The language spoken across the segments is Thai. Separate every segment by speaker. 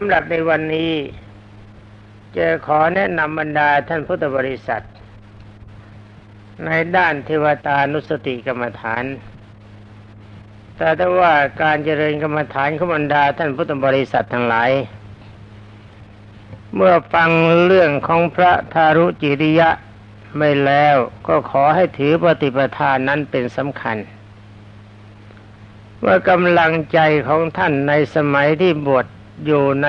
Speaker 1: สำหรับในวันนี้จะขอแนะนำบรรดาท่านพุทธบริษัท ในด้านเทวตานุสติกรรมฐาน แต่ถ้าว่าการเจริญกรรมฐานของบรรดาท่านพุทธบริษัททั้งหลาย เมื่อฟังเรื่องของพระทารุจิริยะไม่แล้วก็ขอให้ถือปฏิปทานนั้นเป็นสำคัญว่ากำลังใจของท่านในสมัยที่บวช อยู่ใน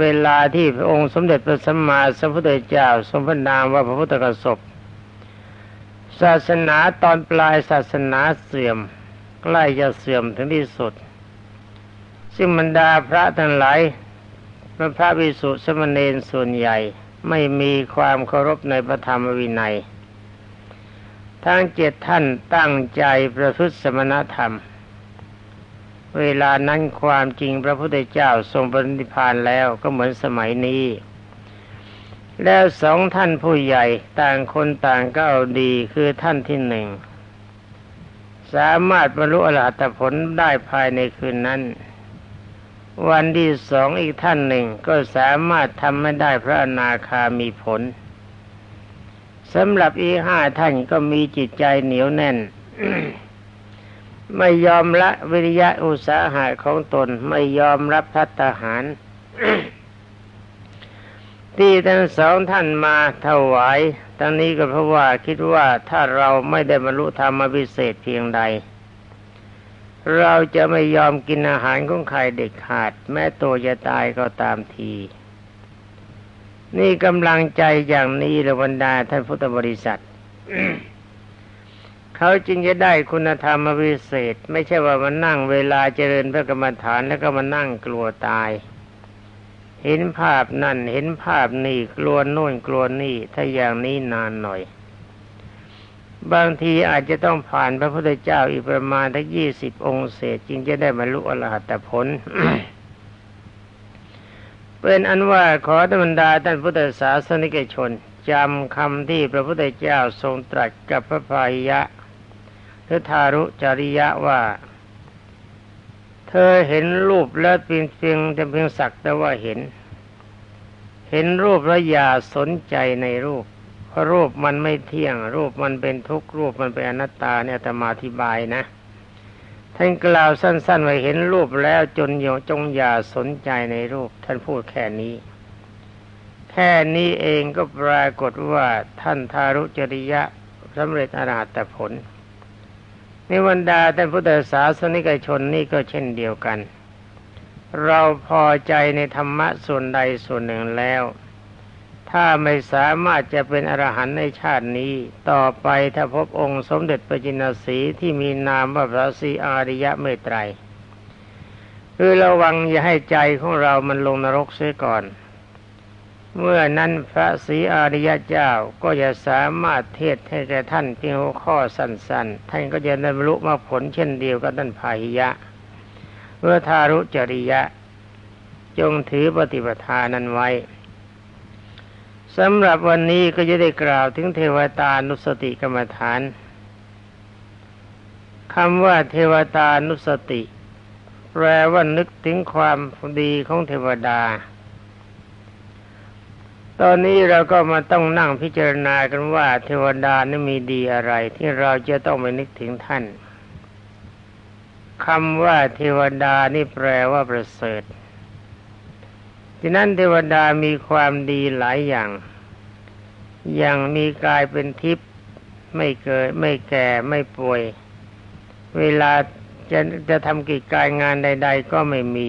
Speaker 1: เวลาที่พระองค์สมเด็จพระสัมมาสัมพุทธเจ้าทรงพระนามว่าพระพุทธกสบศาสนาตอนปลายศาสนาเสื่อม ใกล้จะเสื่อมถึงที่สุด ซึ่งบรรดาพระทั้งหลายพระพระวิสุสมณีส่วนใหญ่ไม่มีความเคารพในพระธรรมวินัย ทั้งเจ็ดท่านตั้งใจประพฤติสมณธรรม เวลานั้นความจริงพระพุทธเจ้าทรงปรินิพานแล้วก็เหมือนสมัยนี้ แล้วสองท่านผู้ใหญ่ต่างคนต่างก็เอาดีคือท่านที่หนึ่ง สามารถบรรลุอรหัตผลได้ภายในคืนนั้น วันที่สองอีกท่านหนึ่งก็สามารถทำไม่ได้พระอนาคามีผลสำหรับอีห้าท่านก็มีจิตใจเหนียวแน่น ไม่ยอมละวิริยะอุตสาหะของตนไม่ยอมรับพัฒหาร ที่ทั้งสองท่านมาถวาย ทั้งนี้ก็เพราะว่าคิดว่าถ้าเราไม่ได้บรรลุธรรมพิเศษเพียงใด เราจะไม่ยอมกินอาหารของใครเด็กขาด แม้ตัวจะตายก็ตามที นี่กำลังใจอย่างนี้ละบรรดาท่านพุทธบริษัท เขาจึงจะได้คุณธรรมวิเศษ ไม่ใช่ว่ามานั่งเวลาเจริญพระกรรมฐานแล้วก็มานั่งกลัวตาย เห็นภาพนั่นเห็นภาพนี่กลัวโน่นกลัวนี่ ถ้าอย่างนี้นานหน่อย บางทีอาจจะต้องผ่านพระพุทธเจ้าอีกประมาณทั้งยี่สิบองค์เศษจึงจะได้บรรลุอรหัตผลเป็นอันว่าขอธรรมดาท่านพุทธศาสนิกชนจำคำที่พระพุทธเจ้าทรงตรัสกับพระพายะ รือทารุจริยะว่า เธอเห็นรูปแล้วเพียงเพียงจะเพียงสักแต่ว่าเห็น เห็นรูปแล้วอย่าสนใจในรูป เพราะรูปมันไม่เที่ยง รูปมันเป็นทุกข์รูปมันเป็นอนัตตาเนี่ยแต่มาอธิบายนะท่านกล่าวสั้นๆไว้เห็นรูปแล้วจนโยจงอย่าสนใจในรูป ท่านพูดแค่นี้ แค่นี้เองก็ปรากฏว่าท่านทารุจริยะสำเร็จอรหัตผล นวันดาท่านพุทธศาสนิกชนนี่ก็เช่นเดียวกัน เราพอใจในธรรมะส่วนใดส่วนหนึ่งแล้ว ถ้าไม่สามารถจะเป็นอรหันต์ในชาตินี้ ต่อไปถ้าพบองค์สมเด็จพระจินสีที่มีนามว่าพระศรีอาริยะเมตไตรคือระวังอย่าให้ใจของเรามันลงนรกเสียก่อน เมื่อนั้นพระศรีอาริยเจ้าก็จะสามารถเทศให้แก่ท่านเพียงหัวข้อสั้นๆ ท่านก็จะได้บรรลุมาผลเช่นเดียวกับท่านพาหิยะเมื่อทารุจริยะ จงถือปฏิปทานั้นไว้สำหรับวันนี้ก็จะได้กล่าวถึงเทวตานุสติกรรมฐานคำว่าเทวตานุสติ แปลว่านึกถึงความดีของเทวดา ตอนนี้เราก็มาต้องนั่งพิจารณากันว่า เทวดานั้นมีดีอะไร ที่เราจะต้องไปนึกถึงท่านคำว่าเทวดานี่แปลว่าประเสริฐฉะนั้นเทวดามีความดีหลายอย่าง อย่างมีกายเป็นทิพย์ไม่เกิดไม่แก่ไม่ป่วย เวลาจะจะทำกิจการงานใด ๆ ก็ไม่มี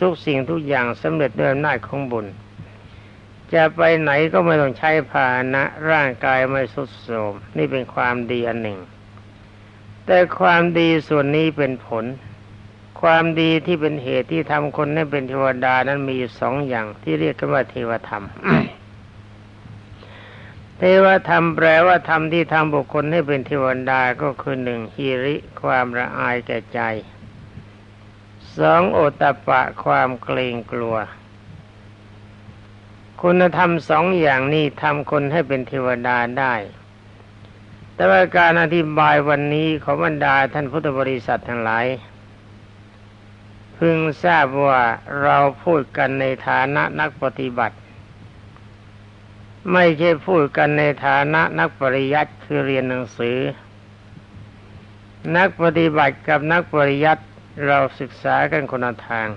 Speaker 1: ทุกสิ่งทุกอย่างสำเร็จด้วยอำนาจของบุญ จะไปไหนก็ไม่ต้องใช้พาหนะ ร่างกายไม่สุดโทมนี่เป็นความดีอันหนึ่ง แต่ความดีส่วนนี้เป็นผล ความดีที่เป็นเหตุที่ทำคนให้เป็นเทวดานั้นมีสองอย่างที่เรียกกันว่าเทวธรรมเทวธรรมแปลว่าธรรมที่ทำบุคคลให้เป็นเทวดาก็คือหนึ่งฮิริความละอายแก่ใจสองโอตปะความเกรงกลัว คุณธรรมสองอย่างนี้ทำคนให้เป็นเทวดาได้ แต่ว่าการอธิบายวันนี้ของบรรดาท่านพุทธบริษัททั้งหลาย พึงทราบว่าเราพูดกันในฐานะนักปฏิบัติ ไม่ใช่พูดกันในฐานะนักปริยัติคือเรียนหนังสือ นักปฏิบัติกับนักปริยัติเราศึกษากันคนละทาง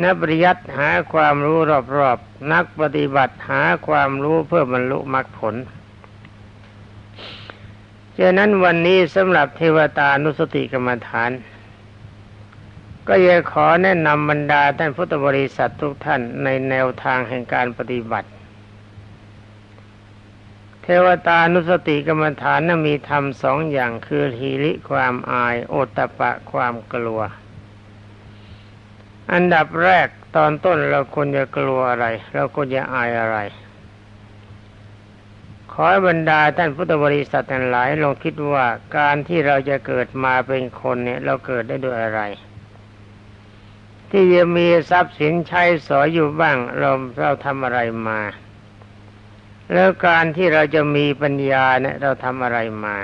Speaker 1: นักปริยัติหาความรู้รอบๆ นักปฏิบัติหาความรู้เพื่อบรรลุมรรคผลฉะนั้นวันนี้สำหรับเทวตานุสติกรรมฐาน ก็อยากขอแนะนำบรรดาท่านพุทธบริษัททุกท่านในแนวทางแห่งการปฏิบัติ เทวตานุสติกรรมฐานนั้นมีธรรมสองอย่างคือฮีริความอาย โอตตะปะความกลัว อันดับแรกตอนต้นเราควรจะกลัวอะไร เราควรจะอายอะไร ขอให้บรรดาท่านพุทธบริษัททั้งหลายลองคิดว่าการที่เราจะเกิดมาเป็นคนเนี่ย เราเกิดได้ด้วยอะไร ที่จะมีทรัพย์สินใช้สอยอยู่บ้าง เราเราทำอะไรมา แล้วการที่เราจะมีปัญญาเนี่ย เราทำอะไรมา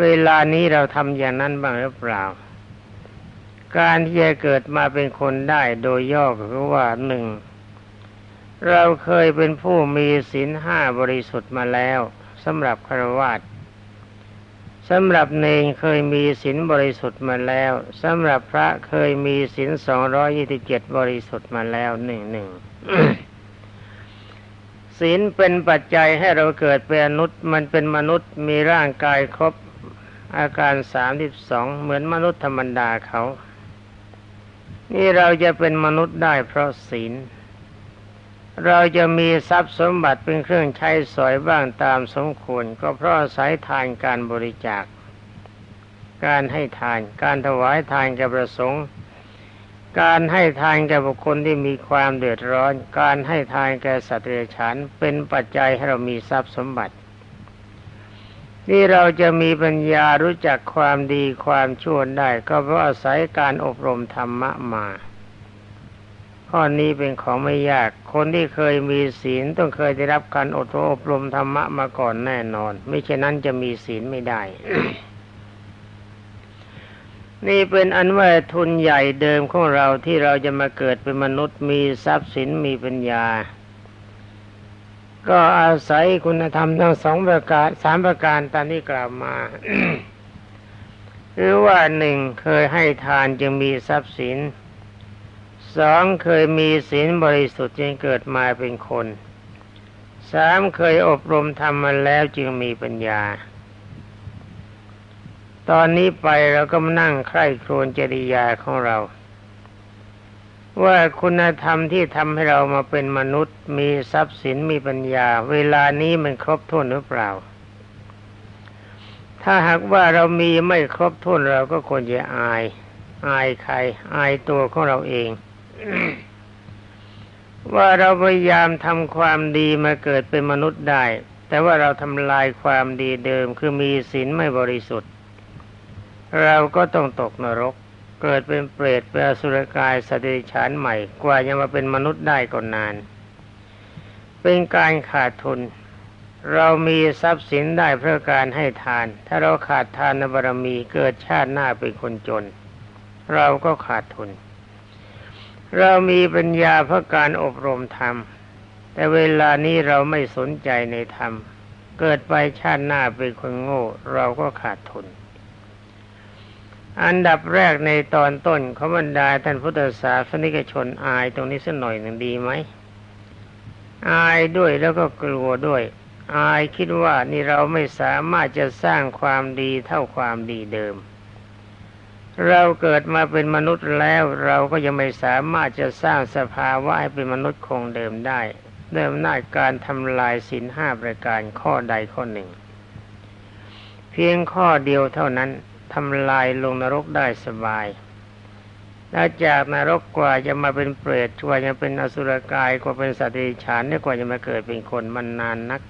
Speaker 1: เวลานี้เราทำอย่างนั้นบ้างหรือเปล่า การที่จะเกิดมาเป็นคนได้โดยย่อก็คือว่าหนึ่งเราเคยเป็นผู้มีศีลห้าบริสุทธิ์มาแล้วสำหรับคารวะสำหรับเนงเคยมีศีลบริสุทธิ์มาแล้วสำหรับพระเคยมีศีลสองร้อยี่สิบเจ็ดบริสุทธิ์มาแล้วหนึ่งหนึ่งศีลเป็นปัจจัยให้เราเกิดเป็นมนุษย์มันเป็นมนุษย์มีร่างกายครบอาการสามสิบสองเหมือนมนุษย์ธรรมดาเขา นี่เราจะเป็นมนุษย์ได้เพราะศีล เราจะมีทรัพย์สมบัติเป็นเครื่องใช้สอยบ้างตามสมควร ก็เพราะสายทานการบริจาค การให้ทาน การถวายทานแก่ประสงค์ การให้ทานแก่บุคคลที่มีความเดือดร้อน การให้ทานแก่สัตว์เดรัจฉานเป็นปัจจัยให้เรามีทรัพย์สมบัติ ที่เราจะมีปัญญารู้จักความดีความชั่วได้ ก็เพราะอาศัยการอบรมธรรมะมา ข้อนี้เป็นของไม่ยาก คนที่เคยมีศีลต้องเคยได้รับการอดอบรมธรรมะมาก่อนแน่นอน ไม่เช่นนั้นจะมีศีลไม่ได้ นี่เป็นอันว่าทุนใหญ่เดิมของเราที่เราจะมาเกิดเป็นมนุษย์มีทรัพย์สินมีปัญญา ก็อาศัยคุณธรรมทั้งสองประการสามประการตามที่กล่าวมาคือว่าหนึ่งเคยให้ทานจึงมีทรัพย์สินสองเคยมีศีลบริสุทธิ์จึงเกิดมาเป็นคนสามเคยอบรมทำมาแล้วจึงมีปัญญา ตอนนี้ไปเราก็มานั่งใคร่ครวญจริยาของเรา ว่าคุณธรรมที่ทำให้เรามาเป็นมนุษย์ มีทรัพย์สินมีปัญญา เวลานี้มันครบถ้วนหรือเปล่า ถ้าหากว่าเรามีไม่ครบถ้วนเราก็ควรจะอาย อายใคร อายตัวของเราเอง ว่าเราพยายามทำความดีมาเกิดเป็นมนุษย์ได้ แต่ว่าเราทำลายความดีเดิมคือมีศีลไม่บริสุทธิ์ เราก็ต้องตกนรก เกิดเป็นเปรตเป็นอสุรกายสติฉานใหม่ กว่าจะมาเป็นมนุษย์ได้ก็นาน เป็นการขาดทุน เรามีทรัพย์สินได้เพราะการให้ทาน ถ้าเราขาดทานบารมีเกิดชาติหน้าเป็นคนจน เราก็ขาดทุน เรามีปัญญาเพราะการอบรมธรรม แต่เวลานี้เราไม่สนใจในธรรม เกิดไปชาติหน้าเป็นคนโง่ เราก็ขาดทุน อันดับแรกในตอนต้นเขาบรรดาท่านพุทธศาสนิกชนอายตรงนี้สักหน่อยหนึ่งดีไหม อายด้วยแล้วก็กลัวด้วย อายคิดว่านี่เราไม่สามารถจะสร้างความดีเท่าความดีเดิม เราเกิดมาเป็นมนุษย์แล้วเราก็ยังไม่สามารถจะสร้างสภาวะให้เป็นมนุษย์คงเดิมได้เริ่มหน้าการทำลายสินห้าประการข้อใดข้อหนึ่งเพียงข้อเดียวเท่านั้น ทำลายลงนรกได้สบาย แล้วจากนรกกว่าจะมาเป็นเปรตกว่าจะเป็นอสุรกายกว่าเป็นสัตว์ดรัจฉานเนี่ยกว่าจะมาเกิดเป็นคนมันนานนัก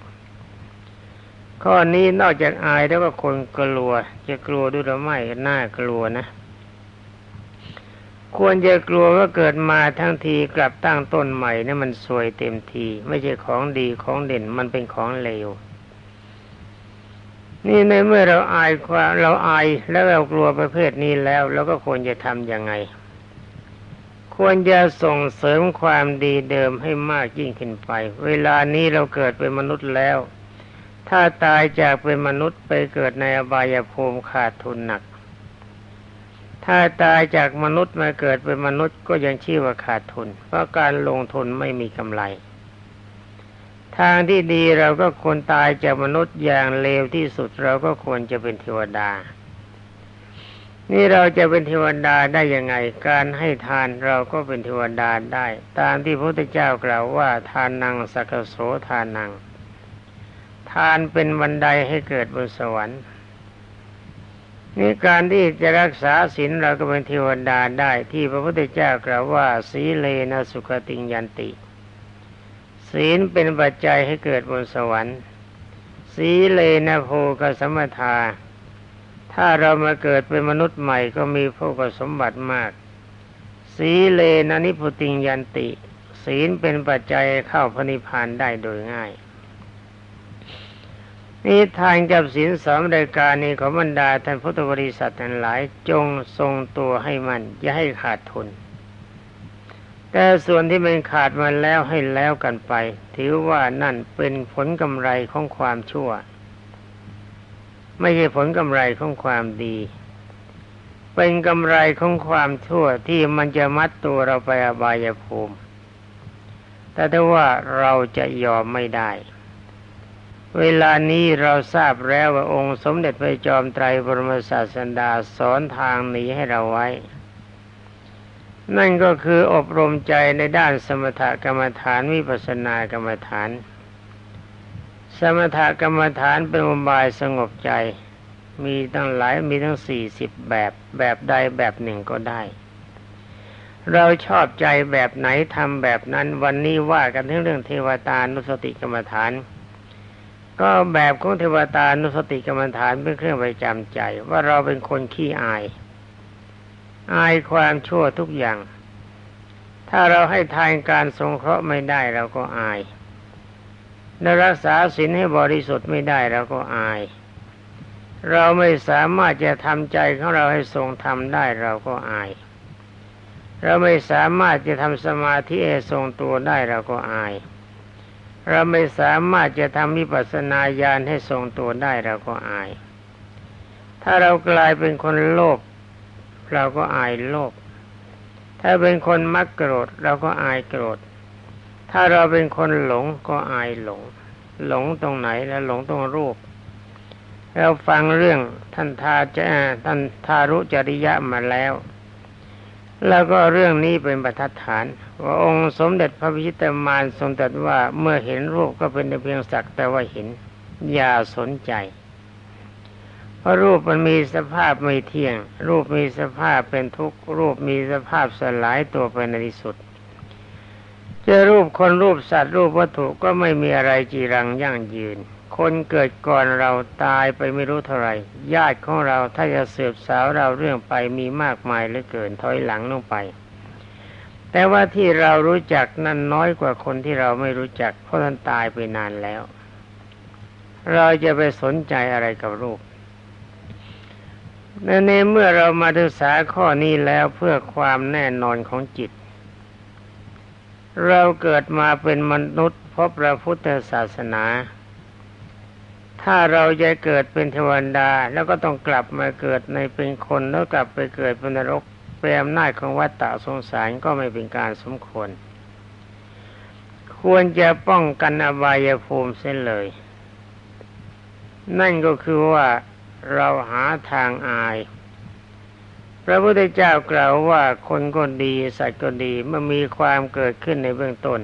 Speaker 1: ข้อนี้นอกจากอายแล้วก็คนกลัว จะกลัวด้วยหรือไม่น่ากลัวนะ ควรจะกลัวว่าเกิดมาทั้งทีกลับตั้งต้นใหม่นี่มันสวยเต็มที ไม่ใช่ของดีของเด่นมันเป็นของเลว นี่ในเมื่อเราอายความเราอายแล้วเรากลัวประเภทนี้แล้วเราก็ควรจะทำยังไง ควรจะส่งเสริมความดีเดิมให้มากยิ่งขึ้นไป เวลานี้เราเกิดเป็นมนุษย์แล้ว ถ้าตายจากเป็นมนุษย์ไปเกิดในอบายภูมิขาดทุนหนัก ถ้าตายจากมนุษย์มาเกิดเป็นมนุษย์ก็ยังชื่อว่าขาดทุน เพราะการลงทุนไม่มีกำไร ทางที่ดีเราก็ควรตายจากมนุษย์อย่างเลวที่สุดเราก็ควรจะเป็นเทวดา นี่เราจะเป็นเทวดาได้ยังไง การให้ทานเราก็เป็นเทวดาได้ ตามที่พระพุทธเจ้ากล่าวว่าทานนังสักโสทานนังทานเป็นบันไดให้เกิดบนสวรรค์นี่การที่จะรักษาศีลเราก็เป็นเทวดาได้ที่พระพุทธเจ้ากล่าวว่า สีเลนะสุขติงยันติ ศีลเป็นปัจจัยให้เกิดบนสวรรค์ สีเลนะโภกสมทา ถ้าเรามาเกิดเป็นมนุษย์ใหม่ก็มีโภกสมบัติมาก สีเลนะนิพุติงยันติ ศีลเป็นปัจจัยเข้าพระนิพพานได้โดยง่ายนี่ทานกับศีลสองรายการนี้ของบรรดาท่านพุทธบริษัททั้งหลายจงทรงตัวให้มันอย่าให้ขาดทุน แต่ส่วนที่มันขาดมาแล้วให้แล้วกันไป ถือว่านั่นเป็นผลกำไรของความชั่ว ไม่ใช่ผลกำไรของความดี เป็นกำไรของความชั่วที่มันจะมัดตัวเราไปอบายภูมิ แต่ถ้าว่าเราจะยอมไม่ได้ เวลานี้เราทราบแล้วว่าองค์สมเด็จพระจอมไตรบรมศาสดาสอนทางหนีให้เราไว้ นั่นก็คืออบรมใจในด้านสมถกรรมฐานวิปัสสนากรรมฐาน สมถกรรมฐานเป็นอุบายสงบใจ มีตั้งหลายมีทั้งสี่สิบแบบแบบใดแบบหนึ่งก็ได้ เราชอบใจแบบไหนทำแบบนั้น วันนี้ว่ากันถึงเรื่องเทวตานุสติกรรมฐาน ก็แบบของเทวตานุสติกรรมฐานเป็นเครื่องประจำใจ ว่าเราเป็นคนขี้อาย อายความชั่วทุกอย่าง ถ้าเราให้ทานการสงเคราะห์ไม่ได้เราก็อายเรารักษาศีลให้บริสุทธิ์ไม่ได้เราก็อาย เราไม่สามารถจะทำใจของเราให้ทรงทำได้เราก็อาย เราไม่สามารถจะทำสมาธิให้ทรงตัวได้เราก็อาย เราไม่สามารถจะทำวิปัสสนาญาณให้ทรงตัวได้เราก็อาย ถ้าเรากลายเป็นคนโลภ เราก็อายโลภถ้าเป็นคนมักโกรธเราก็อายโกรธ ถ้าเราเป็นคนหลงก็อายหลง หลงตรงไหนแล้วหลงตรงรูป เราฟังเรื่องท่านทาจะท่านทารุจริยะมาแล้ว แล้วก็เรื่องนี้เป็นประทัดฐาน ว่าองค์สมเด็จพระพิชิตมารทรงตรัสว่าเมื่อเห็นรูปก็เป็นเพียงสักแต่ว่าเห็น อย่าสนใจ เพราะรูปมันมีสภาพไม่เที่ยง รูปมีสภาพเป็นทุกข์ รูปมีสภาพสลายตัวไปในที่สุดจะรูปคนรูปสัตว์รูปวัตถุก็ไม่มีอะไรจีรังยั่งยืน คนเกิดก่อนเราตายไปไม่รู้เท่าไรญาติของเราถ้าจะสืบสาวเราเรื่องไปมีมากมายเหลือเกินถอยหลังลงไป แต่ว่าที่เรารู้จักนั้นน้อยกว่าคนที่เราไม่รู้จักเพราะท่านตายไปนานแล้ว เราจะไปสนใจอะไรกับรูป ในเมื่อเรามาศึกษาข้อนี้แล้วเพื่อความแน่นอนของจิต เราเกิดมาเป็นมนุษย์พบพระพุทธศาสนา ถ้าเราจะเกิดเป็นเทวดาแล้วก็ต้องกลับมาเกิดในเป็นคนแล้วกลับไปเกิดเป็นนรกเป็นอำนาของวัฏฏะสงสารก็ไม่เป็นการสมควร ควรจะป้องกันอบายภูมิเสียเลย นั่นก็คือว่า เราหาทางอาย พระพุทธเจ้ากล่าวว่าคนก็ดีสัตว์ก็ดีเมื่อมีความเกิดขึ้นในเบื้องต้น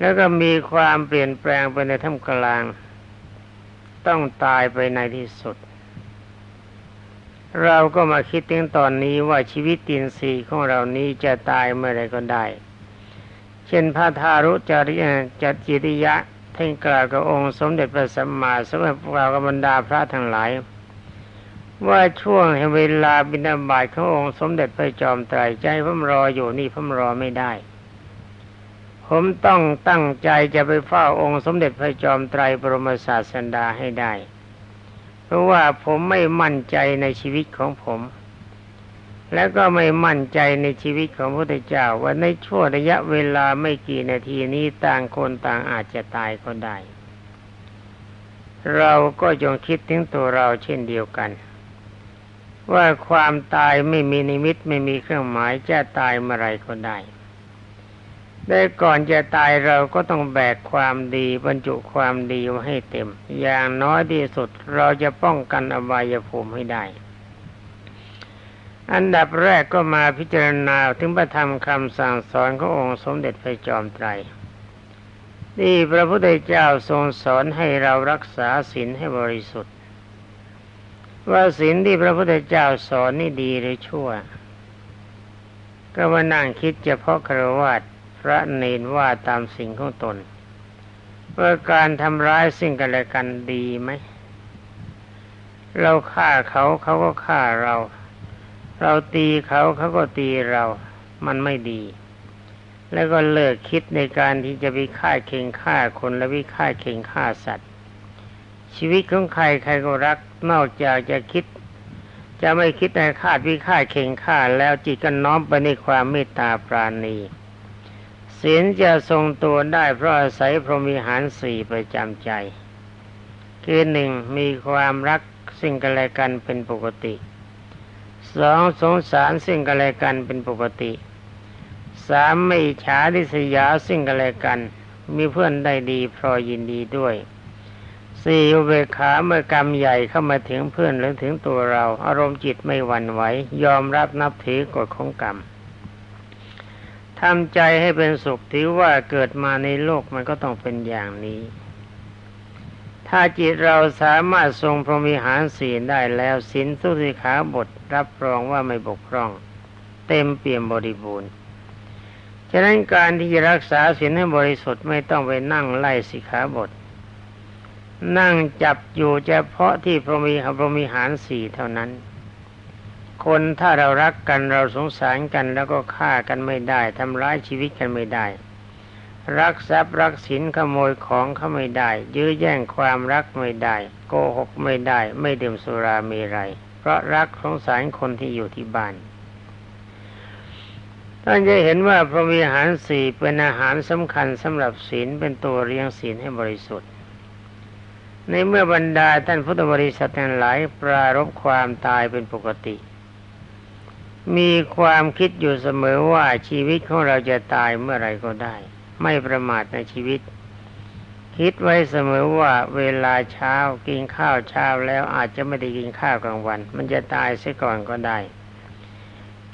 Speaker 1: แล้วก็มีความเปลี่ยนแปลงไปในท่ามกลาง ต้องตายไปในที่สุด เราก็มาคิดถึงตอนนี้ว่าชีวิตตินสีของเรานี้จะตายเมื่อไรก็ได้ เช่นพระทารุจริยจจิริยะ ท่านกล่าวกับองค์สมเด็จพระสัมมาสัมพุทธกล่าวกับบรรดาพระทั้งหลาย ว่าช่วงเวลาบิณฑบาตขององค์สมเด็จพระจอมไตรใจผมรออยู่นี่ผมรอไม่ได้ ผมต้องตั้งใจจะไปเฝ้าองค์สมเด็จพระจอมไตรบรมศาสดาให้ได้ เพราะว่าผมไม่มั่นใจในชีวิตของผม แล้วก็ไม่มั่นใจในชีวิตของพระพุทธเจ้าว่าในช่วงระยะเวลาไม่กี่นาทีนี้ต่างคนต่างอาจจะตายก็ได้ เราก็จงคิดถึงตัวเราเช่นเดียวกัน ว่าความตายไม่มีนิมิตไม่มีเครื่องหมายจะตายเมื่อไรก็ได้ได้ก่อนจะตายเราก็ต้องแบกความดีบรรจุความดีไว้ให้เต็ม อย่างน้อยที่สุดเราจะป้องกันอบายภูมิให้ได้ อันดับแรกก็มาพิจารณาถึงพระธรรมคำสั่งสอนขององค์สมเด็จพระจอมไตรที่พระพุทธเจ้าทรงสอนให้เรารักษาศีลให้บริสุทธิ์ ว่าศีลที่พระพุทธเจ้าสอนนี่ดีหรือชั่ว ก็มานั่งคิดเฉพาะครวญพระเนนว่าตามสิ่งของตนว่าการทำร้ายสิ่งกันและกันดีไหม เราฆ่าเขาเขาก็ฆ่าเรา เราตีเขาเขาก็ตีเรา มันไม่ดี แล้วก็เลิกคิดในการที่จะไปฆ่าเข่งฆ่าคนและวิฆ่าเข่งฆ่าสัตว์ ชีวิตของใครใครก็รักนอกจากจะคิด จะไม่คิดในฆ่าวิฆ่าเข่งฆ่าแล้วจิตก็น้อมไปในความเมตตาปราณีศีลจะทรงตัวได้เพราะอาศัยพรหมิหารสี่ประจำใจ คือหนึ่งมีความรักสิ่งกันและกันเป็นปกติ สองสงสารสิ่งกันและกันเป็นปกติสามไม่ฉาดิสยาสิ่งกันและกัน มีเพื่อนได้ดีพรอยินดีด้วยสี่อุเบกขาเมื่อกรรมใหญ่เข้ามาถึงเพื่อนหรือถึงตัวเรา อารมณ์จิตไม่หวั่นไหวยอมรับนับถือกฎของกรรมทำใจให้เป็นสุขถือว่าเกิดมาในโลกมันก็ต้องเป็นอย่างนี้ ถ้าจิตเราสามารถทรงพรหมิหารศีลได้แล้วศีลสุสิขาบทรับรองว่าไม่บกพร่อง เต็มเปี่ยมบริบูรณ์ฉะนั้นการที่จะรักษาศีลให้บริสุทธิ์ไม่ต้องไปนั่งไล่สิขาบท นั่งจับอยู่เฉพาะที่พรหมิพรหมิหารสี่เท่านั้น คนถ้าเรารักกันเราสงสารกันแล้วก็ฆ่ากันไม่ได้ทำร้ายชีวิตกันไม่ได้ รักทรัพย์รักสินขโมยของเขาไม่ได้ ยื้อแย่งความรักไม่ได้ โกหกไม่ได้ ไม่ดื่มสุราเมรัยเพราะรักสงสารคนที่อยู่ที่บ้านท่านจะเห็นว่าพระวิหารสี่เป็นอาหารสำคัญสำหรับศีลเป็นตัวเลี้ยงศีลให้บริสุทธิ์ ในเมื่อบรรดาท่านพุทธบริษัททั้งหลายปรารบความตายเป็นปกติ มีความคิดอยู่เสมอว่าชีวิตของเราจะตายเมื่อไรก็ได้ ไม่ประมาทในชีวิต คิดไว้เสมอว่าเวลาเช้ากินข้าวเช้าแล้วอาจจะไม่ได้กินข้าวกลางวัน มันจะตายเสียก่อนก็ได้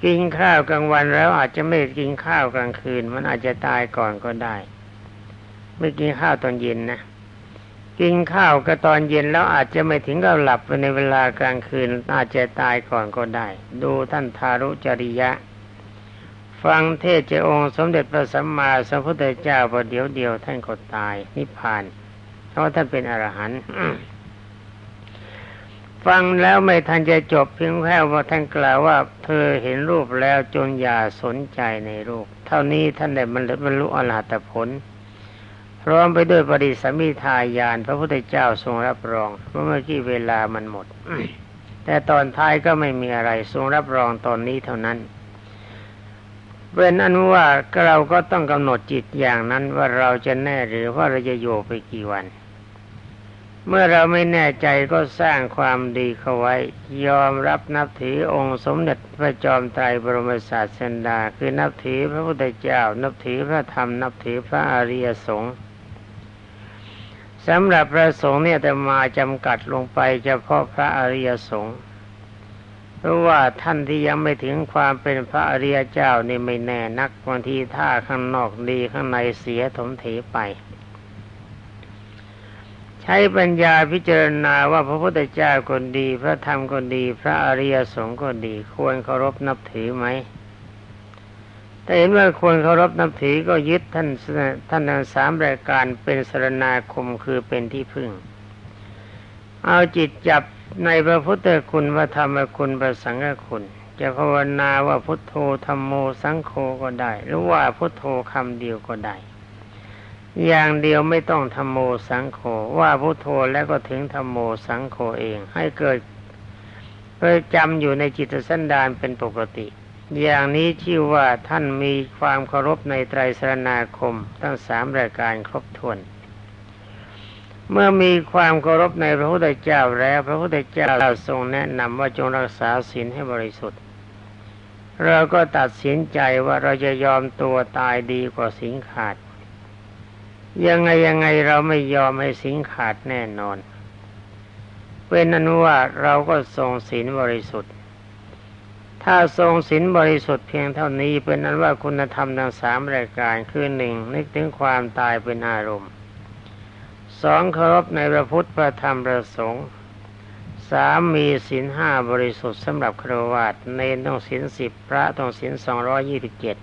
Speaker 1: กินข้าวกลางวันแล้วอาจจะไม่กินข้าวกลางคืน มันอาจจะตายก่อนก็ได้ ไม่กินข้าวตอนเย็นนะกินข้าวก็ตอนเย็นแล้วอาจจะไม่ถึงกับหลับในเวลากลางคืน อาจจะตายก่อนก็ได้ ดูท่านทารุจริยะ ฟังเทศเจ้าองค์สมเด็จพระสัมมาสัมพุทธเจ้าประเดี๋ยวเดียวท่านก็ตายนิพพานเพราะท่านเป็นอรหันต์ฟังแล้วไม่ทันจะจบเพียงแค่ว่าท่านกล่าวว่า เธอเห็นรูปแล้วจนอย่าสนใจในรูป เท่านี้ท่านได้บรรลุอรหัตผล พร้อมไปด้วยปริสมิทายาน พระพุทธเจ้าทรงรับรองเมื่อกี้เวลามันหมด แต่ตอนท้ายก็ไม่มีอะไรทรงรับรองตอนนี้เท่านั้น เป็นอันว่าเราก็ต้องกำหนดจิตอย่างนั้นว่าเราจะแน่หรือว่าเราจะอยู่ไปกี่วัน เมื่อเราไม่แน่ใจก็สร้างความดีเข้าไว้ ยอมรับนับถือองค์สมเด็จพระจอมไตรบรมศาสดาคือนับถือพระพุทธเจ้า นับถือพระธรรม นับถือพระอริยสงฆ์สำหรับพระสงฆ์เนี่ยแต่มาจำกัดลงไปเฉพาะพระอริยสงฆ์ เพราะว่าท่านที่ยังไม่ถึงความเป็นพระอริยเจ้านี่ไม่แน่นักบางทีท่าข้างนอกดีข้างในเสียถมเถไป ใช้ปัญญาพิจารณาว่าพระพุทธเจ้าคนดี พระธรรมคนดี พระอริยสงฆ์ก็ดีควรเคารพนับถือไหมถ้าเห็นว่าควรเคารพนับถือก็ยึดท่านท่านทั้งสามรายการเป็นสรณาคมคือเป็นที่พึ่ง เอาจิตจับ ในพระพุทธคุณพระธรรมคุณพระสังฆคุณ จะภาวนาว่าพุทโธธรรมโมสังโฆก็ได้ หรือว่าพุทโธคำเดียวก็ได้ อย่างเดียวไม่ต้องธรรมโมสังโฆว่าพุทโธแล้วก็ถึงธรรมโมสังโฆเอง ให้เกิดเพื่อจำอยู่ในจิตสันดานเป็นปกติ อย่างนี้ชื่อว่าท่านมีความเคารพในไตรสรณาคมทั้งสามรายการครบถ้วน เมื่อมีความเคารพในพระพุทธเจ้าแล้ว พระพุทธเจ้าทรงแนะนำว่าจงรักษาศีลให้บริสุทธิ์ เราก็ตัดสินใจว่าเราจะยอมตัวตายดีกว่าสิงขาด ยังไงยังไงเราไม่ยอมให้สิงขาดแน่นอนเป็นนั้นว่าเราก็ทรงศีลบริสุทธิ์ ถ้าทรงศีลบริสุทธิ์เพียงเท่านี้เป็นนั้นว่าคุณธรรมทั้งสามรายการคือหนึ่งนึกถึงความตายเป็นอารมณ์ สองเคารพในพระพุทธพระธรรมพระสงฆ์สามมีศีลห้าบริสุทธิ์สำหรับครวาตเนนต้องศีลสิบพระต้องศีลสองร้อยี่สิบเจ็ด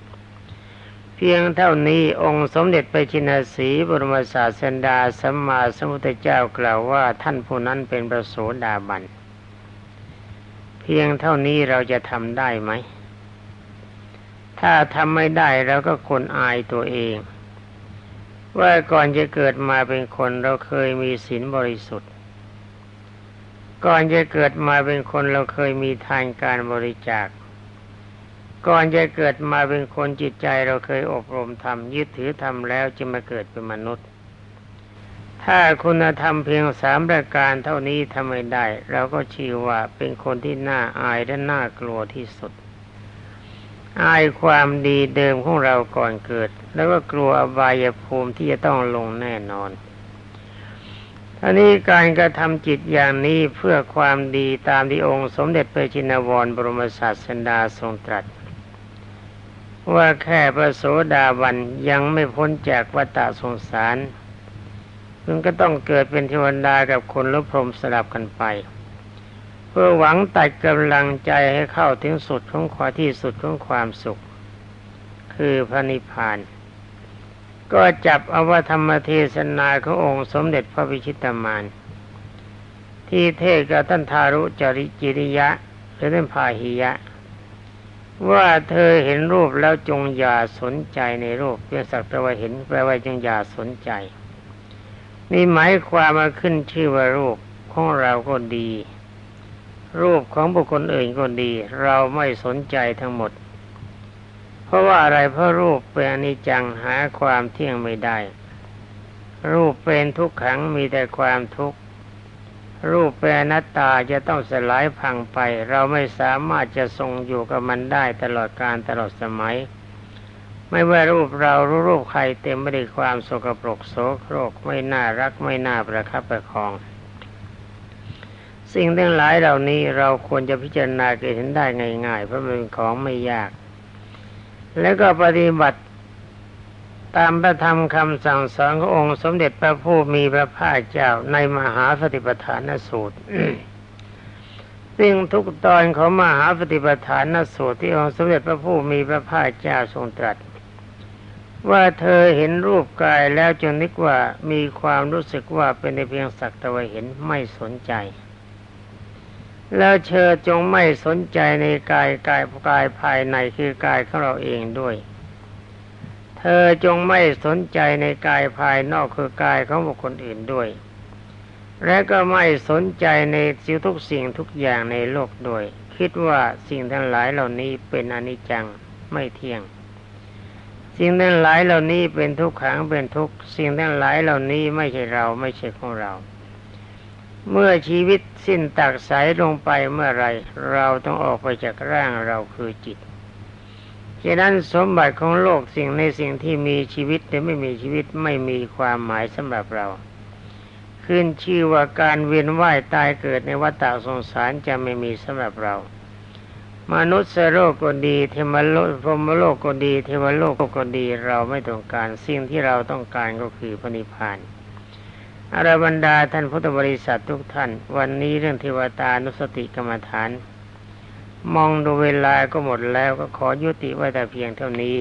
Speaker 1: เพียงเท่านี้องค์สมเด็จไปชินสีบรมศาสดาสัมมาสัมพุทธเจ้ากล่าวว่าท่านผู้นั้นเป็นประโสดาบัน เพียงเท่านี้เราจะทำได้ไหม ถ้าทำไม่ได้เราก็คนอายตัวเอง ว่าก่อนจะเกิดมาเป็นคนเราเคยมีศีลบริสุทธิ์ ก่อนจะเกิดมาเป็นคนเราเคยมีทานการบริจาค ก่อนจะเกิดมาเป็นคนจิตใจเราเคยอบรมทำยึดถือทำแล้วจะมาเกิดเป็นมนุษย์ ถ้าคุณธรรมเพียงสามประการเท่านี้ทำไม่ได้ เราก็ชื่อว่าเป็นคนที่น่าอายและน่ากลัวที่สุด อายความดีเดิมของเราก่อนเกิด แล้วก็กลัวอบายภูมิที่จะต้องลงแน่นอนท่านี้การกระทำจิตอย่างนี้เพื่อความดีตามที่องค์สมเด็จพระจินวรบรมศาสดาทรงตรัส ว่าแค่พระโสดาบันยังไม่พ้นจากวัฏสงสารมันก็ต้องเกิดเป็นเทวดากับคนลบพรมสลับกันไป เพื่อหวังตัดกำลังใจให้เข้าถึงสุดของความที่สุดของความสุข คือพระนิพพาน ก็จับเอาว่าธรรมเทศนาขององค์สมเด็จพระพิชิตามานที่เทศกับท่านทารุจริจิริยะ หรือท่านพาหิยะ ว่าเธอเห็นรูปแล้วจงอย่าสนใจในรูปเพียงสักแต่ว่าเห็นแปลว่าจงอย่าสนใจ นี่หมายความมาขึ้นชื่อว่ารูปของเราก็ดี รูปของบุคคลอื่นก็ดี เราไม่สนใจทั้งหมด เพราะว่าอะไรเพราะรูปเป็นอนิจจังหาความเที่ยงไม่ได้ รูปเป็นทุกขังมีแต่ความทุกข์รูปเป็นนัตตาจะต้องสลายพังไป เราไม่สามารถจะทรงอยู่กับมันได้ตลอดการตลอดสมัย ไม่ว่ารูปเรารู้รูปใครเต็มไปด้วยความโสกปรกโสโครกไม่น่ารักไม่น่าประคับประคอง สิ่งทั้งหลายเหล่านี้เราควรจะพิจารณาเห็นได้ง่ายๆ เพราะมันเป็นของไม่ยาก แล้วก็ปฏิบัติตามพระธรรมคำสั่งสอนขององค์สมเด็จพระผู้มีพระภาคเจ้าในมหาสติปัฏฐานสูตร ซึ่งทุกตอนของมหาสติปัฏฐานสูตรที่องค์สมเด็จพระผู้มีพระภาคเจ้าทรงตรัส ว่าเธอเห็นรูปกายแล้วจงนึกว่ามีความรู้สึกว่าเป็นในเพียงสักตะวันเห็นไม่สนใจ แล้วเธอจงไม่สนใจในกายกายกายภายในคือกายของเราเองด้วย เธอจงไม่สนใจในกายภายนอกคือกายของบุคคลอื่นด้วย และก็ไม่สนใจในสิ่งทุกสิ่งทุกอย่างในโลกด้วย คิดว่าสิ่งทั้งหลายเหล่านี้เป็นอนิจจังไม่เที่ยง สิ่งทั้งหลายเหล่านี้เป็นทุกขังเป็นทุกสิ่งทั้งหลายเหล่านี้ไม่ใช่เราไม่ใช่ของเรา เมื่อชีวิตสิ้นตักสายลงไปเมื่อไร เราต้องออกไปจากร่างเราคือจิตฉะนั้นสมบัติของโลกสิ่งในสิ่งที่มีชีวิตหรือไม่มีชีวิตไม่มีความหมายสำหรับเรา ขึ้นชื่อว่าการเวียนว่ายตายเกิดในวัฏสงสารจะไม่มีสำหรับเรา มนุษย์โลกก็ดีเทวโลกพรมโลกก็ดี เทวโลกก็ดีเราไม่ต้องการสิ่งที่เราต้องการก็คือพระนิพพาน อารบรรดาท่านพุทธบริษัททุกท่าน วันนี้เรื่องเทวตานุสติกรรมฐาน มองดูเวลาก็หมดแล้วก็ขอยุติไว้แต่เพียงเท่านี้